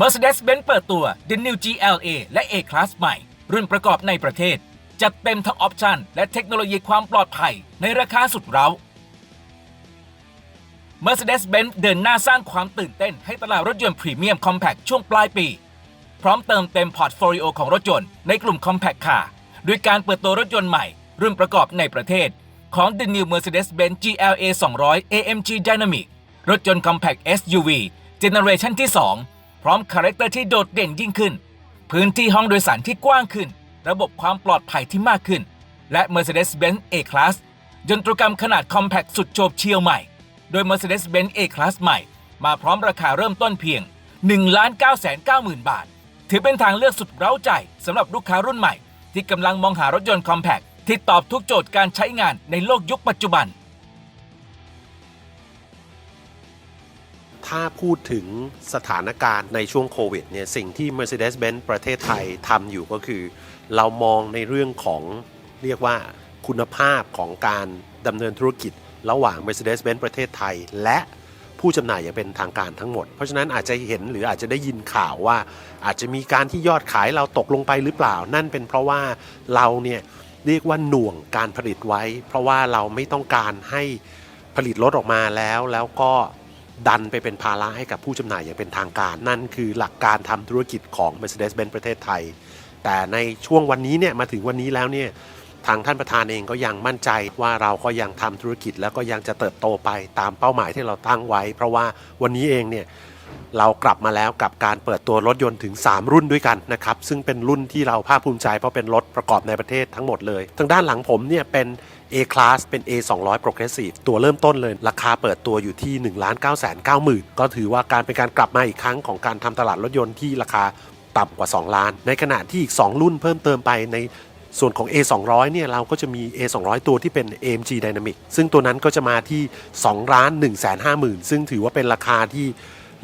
Mercedes-Benz เปิดตัว The New GLA และ A-Class ใหม่ รุ่นประกอบในประเทศ จัดเต็มทั้งออปชันและเทคโนโลยีความปลอดภัยในราคาสุดเร้า Mercedes-Benz เดินหน้าสร้างความตื่นเต้นให้ตลาดรถยนต์พรีเมียมคอมแพคช่วงปลายปี พร้อมเติมเต็มพอร์ตโฟลิโอของรถยนต์ในกลุ่ม Compact Car ด้วยการเปิดตัวรถยนต์ใหม่ รุ่นประกอบในประเทศ ของ The New Mercedes-Benz GLA 200 AMG Dynamic รถยนต์ Compact SUV เจเนอเรชันที่ 2 พร้อมคาแรคเตอร์ที่โดดเด่นยิ่งขึ้น พื้นที่ห้องโดยสารที่กว้างขึ้น ระบบความปลอดภัยที่มากขึ้น และ Mercedes-Benz A-Class ยนตรกรรมขนาด Compact สุดโฉบเฉี่ยวใหม่ โดย Mercedes-Benz A-Class ใหม่ มาพร้อมราคาเริ่มต้นเพียง 1 9 9 0 0 0 0 บาท ถือเป็นทางเลือกสุดเร้าใจสำหรับลูกค้ารุ่นใหม่ ที่กำลังมองหารถยนต์ Compact ที่ตอบทุกโจทย์การใช้งานในโลกยุคปัจจุบัน ถ้าพูดถึงสถานการณ์ในช่วงโควิดเนี่ยสิ่งที่ Mercedes-Benz ประเทศไทยทำอยู่ก็คือ เรามองในเรื่องของเรียกว่าคุณภาพของการดำเนินธุรกิจ ระหว่าง Mercedes-Benz ประเทศไทย และผู้จำหน่ายอย่างเป็นทางการทั้งหมด เพราะฉะนั้นอาจจะเห็นหรืออาจจะได้ยินข่าวว่า อาจจะมีการที่ยอดขายเราตกลงไปหรือเปล่า นั่นเป็นเพราะว่าเราเนี่ยเรียกว่าหน่วงการผลิตไว้ เพราะว่าเราไม่ต้องการให้ผลิตรถออกมาแล้วแล้วก็ ดันไปเป็นภาระให้กับผู้จำหน่ายอย่างเป็นทางการ นั่นคือหลักการทำธุรกิจของ Mercedes-Benz ประเทศไทย แต่ในช่วงวันนี้เนี่ยมาถึงวันนี้แล้วเนี่ยทางท่านประธานเองก็ยังมั่นใจว่าเราก็ยังทำธุรกิจแล้วก็ยังจะเติบโตไปตามเป้าหมายที่เราตั้งไว้ เพราะว่าวันนี้เองเนี่ย เรากลับมาแล้วกับการเปิดตัวรถยนต์ถึง 3 รุ่นด้วยกันนะครับ ซึ่งเป็นรุ่นที่เราภาคภูมิใจเพราะเป็นรถประกอบในประเทศทั้งหมดเลย ทางด้านหลังผมเนี่ยเป็น A-Class เป็น A 2 0 0 Progressive ตัวเริ่มต้นเลย ราคาเปิดตัวอยู่ที่ 1 9 9 9 0 0 0 ก็ถือว่าการเป็นการกลับมาอีกครั้งของการทำตลาดรถยนต์ที่ราคาต่ำกว่า 2 ล้าน ในขณะที่อีก 2 รุ่นเพิ่มเติมไปในส่วนของ A 2 0 0 เนี่ยเราก็จะมี A 2 0 0 ตัวที่เป็น AMG Dynamic ซึ่งตัวนั้นก็จะมาที่ 2 ล้าน 1 5 0 0 0 0 ซึ่งถือว่าเป็นราคาที่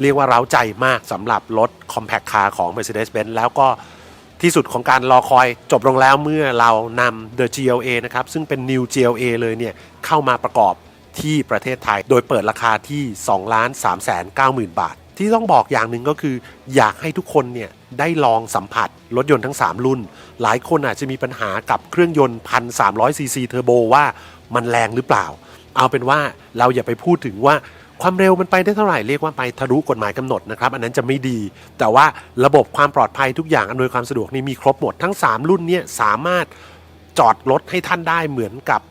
เรียกว่าเร้าใจมากสำหรับรถ Compact Car ของ Mercedes-Benz แล้วก็ที่สุดของการรอคอยจบลงแล้วเมื่อเรานำ The GLA นะครับ ซึ่งเป็น New GLA เลยเนี่ย เข้ามาประกอบที่ประเทศไทย โดยเปิดราคาที่2ล้าน3แสน9หมื่นบาท ที่ต้องบอกอย่างหนึ่งก็คือ อยากให้ทุกคนเนี่ยได้ลองสัมผัสรถยนต์ทั้ง 3 รุ่น หลายคนอาจจะมีปัญหากับเครื่องยนต์ 1,300ซีซีเทอร์โบว่ามันแรงหรือเปล่า เอาเป็นว่าเราอย่าไปพูดถึงว่า ความเร็วมันไปได้เท่าไหร่เรียกว่าไปทะลุกฎหมายกำหนดนะครับ อันนั้นจะไม่ดี แต่ว่าระบบความปลอดภัยทุกอย่างอำนวยความสะดวกนี่มีครบหมดทั้ง 3 รุ่นเนี่ยสามารถจอดรถให้ท่านได้เหมือนกับ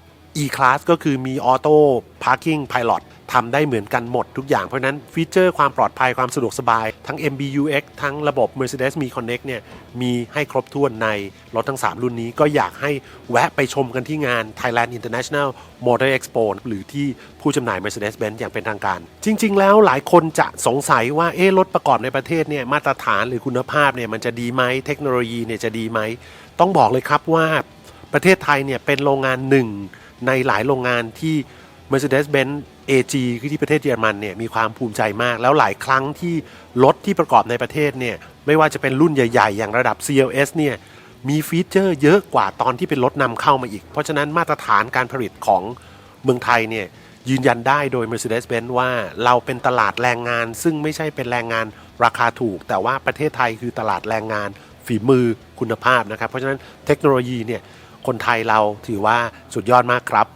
E-Class ก็คือมี Auto Parking Pilot ทำได้เหมือนกันหมดทุกอย่าง เพราะนั้นฟีเจอร์ความปลอดภัยความสะดวกสบาย ทั้ง MBUX ทั้งระบบ Mercedes Me Connect เนี่ยมีให้ครบถ้วนในรถทั้ง 3 รุ่นนี้ก็อยากให้แวะไปชมกันที่งาน Thailand International Motor Expo หรือที่ผู้จำหน่าย Mercedes-Benz อย่างเป็นทางการ จริง ๆ แล้วหลายคนจะสงสัยว่าเอ๊รถประกอบในประเทศเนี่ยมาตรฐานหรือคุณภาพเนี่ยมันจะดีไหมเทคโนโลยีเนี่ยจะดีไหมต้องบอกเลยครับว่าประเทศไทยเนี่ยเป็นโรงงานหนึ่งในหลายโรงงานที่ Mercedes-Benz AG คือที่ประเทศเยอรมันเนี่ยมีความภูมิใจมาก แล้วหลายครั้งที่รถที่ประกอบในประเทศเนี่ยไม่ว่าจะเป็นรุ่นใหญ่ ๆ อย่างระดับ CLS เนี่ยมีฟีเจอร์เยอะกว่าตอนที่เป็นรถนำเข้ามาอีก เพราะฉะนั้นมาตรฐานการผลิตของเมืองไทยเนี่ยยืนยันได้โดย Mercedes-Benz ว่าเราเป็นตลาดแรงงาน ซึ่งไม่ใช่เป็นแรงงานราคาถูก แต่ว่าประเทศไทยคือตลาดแรงงาน ฝีมือคุณภาพนะครับ เพราะฉะนั้นเทคโนโลยีเนี่ยคนไทยเราถือว่าสุดยอดมากครับ